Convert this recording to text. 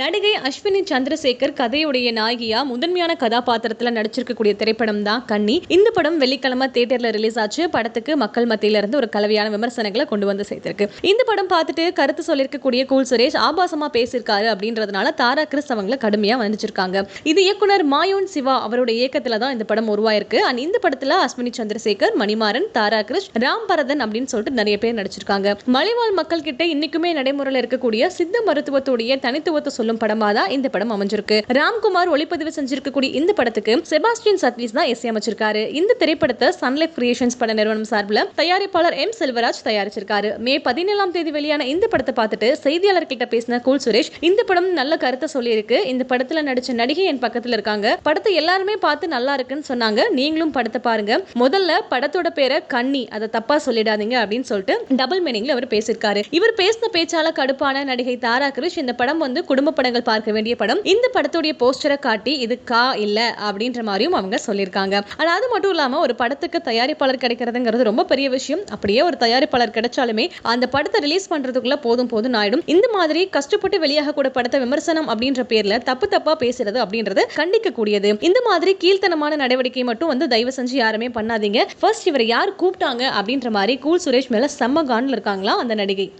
நடிகை அஸ்வினி சந்திரசேகர் கதையுடைய நாயகியா முதன்மையான கதாபாத்திரத்துல நடிச்சிருக்கக்கூடிய திரைப்படம் தான் கண்ணி இந்த படம் வெள்ளிக்கிழமை தியேட்டர்ல ரிலீஸ் ஆச்சு. படத்துக்கு மக்கள் மத்தியில இருந்து ஒரு கலவையான விமர்சனங்களை கொண்டு வந்து சேர்த்திருக்கு. இந்த படம் பார்த்துட்டு கருத்து சொல்லியிருக்கக்கூடிய கூல் சுரேஷ் ஆபாசமா பேசியிருக்காரு அப்படின்றதுனால தாரா கிறிஸ் அவங்கள கடுமையா வந்திச்சிருக்காங்க இது இயக்குனர் மாயோன் சிவா அவருடைய இயக்கத்துல தான் இந்த படம் உருவாயிருக்கு. அண்ட் இந்த படத்துல அஸ்வினி சந்திரசேகர் மணிமாறன் தாரா கிருஷ் ராம் பரதன் அப்படின்னு சொல்லிட்டு நிறைய பேர் நடிச்சிருக்காங்க. மலைவாழ் மக்கள் கிட்ட இன்னைக்குமே நடைமுறையில் இருக்கக்கூடிய சித்த மருத்துவத்துடைய தனித்துவத்தை சொல்லும் படமா தான் இந்த படம் அமைஞ்சிருக்கு. ராம்குமார் ஒளிப்பதிவு செஞ்சிருக்கக்கூடிய இந்த படத்துக்கு செபாஸ்டியன் சத்வீஸ் தான் இசையமைச்சிருக்காரு இந்த திரைப்படத்தை சன்லைஃப் கிரியேஷன்ஸ் பட நிறுவனம் சார்பில் தயாரிப்பாளர் எம் செல்வராஜ் தயாரிச்சிருக்காரு. மே பதினேழாம் தேதி வெளியான இந்த படத்தை பார்த்துட்டு செய்தியாளர்கிட்ட பேசின கூல் சுரேஷ் இந்த படம் நல்ல கருத்தை சொல்லியிருக்கு. இந்த படத்துல நடிச்ச நடிகை என் பக்கத்துல இருக்காங்க. படத்தை எல்லாருமே பார்த்து நல்லா இருக்குன்னு சொன்னாங்க. நீங்களும் படத்தை பாருங்க. முதல்ல படத்தோட பேரை கண்ணி அதை தப்பா சொல்லிடாதீங்க அப்படின்னு சொல்லிட்டு டபுள் மீனிங்ல அவர் பேசியிருக்காரு. இவர் பேசின பேச்சால கடுப்பான நடிகை தாரா கிருஷ் இந்த படம் வந்து குடும்ப படங்கள் பார்க்க வேண்டிய படம். இந்த படத்துடைய போஸ்டரை காட்டி இது கா இல்ல அப்படின்ற மாதிரியும் அவங்க சொல்லியிருக்காங்க. ஆனா அது மட்டும் இல்லாம ஒரு படத்துக்கு தயாரிப்பாளர் கிடைக்கிறதுங்கிறது ரொம்ப பெரிய விஷயம். அப்படியே ஒரு தயாரிப்பாளர் கிடைச்சாலுமே அந்த படத்தை ரிலீஸ் பண்றதுக்குள்ள போதும் போதும் ஆயிடும். இந்த மாதிரி கஷ்டப்பட்டு வெளியாக கூட படத்தை விமர்சனம் அப்படின்ற பேர்ல தப்பு தப்பா பேசுறது அப்படின்றது கண்டிக்க கூடியது இந்த மாதிரி கீழ்த்தனமான நடவடிக்கை மட்டும் வந்து தயவு செஞ்சு யாருமே பண்ணாதீங்க. ஃபர்ஸ்ட் இவரை யார் கூப்பிட்டாங்க அப்படின்ற மாதிரி கூல் சுரேஷ் மேல செம்ம கான்ல இருக்காங்களா அந்த நடிகை?